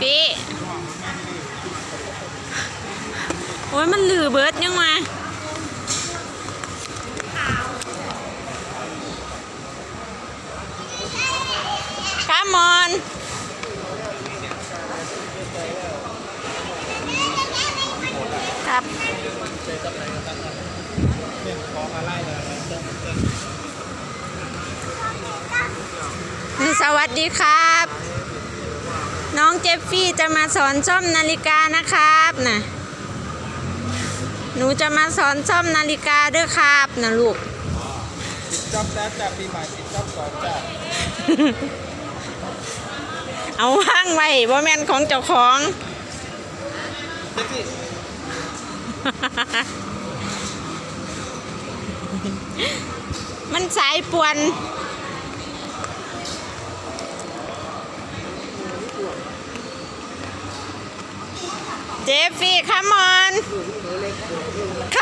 พี่โอ้ยมันหลือเบิร์ดยังไงข้ามอนครับ สวัสดีครับ น้องเจฟฟี่จะมาสอนซ่อมนาฬิกานะครับนะหนูจะมาสอนซ่อมนาฬิกาด้วยครับนะลูกจ็อบแล้วจากปีใหม่ติดจ็อบสองจากเอาว่างไว้บ่แม่นของเจ้าของเจ๊พี่มันสายป่วน เจฟฟี่คัมอนคั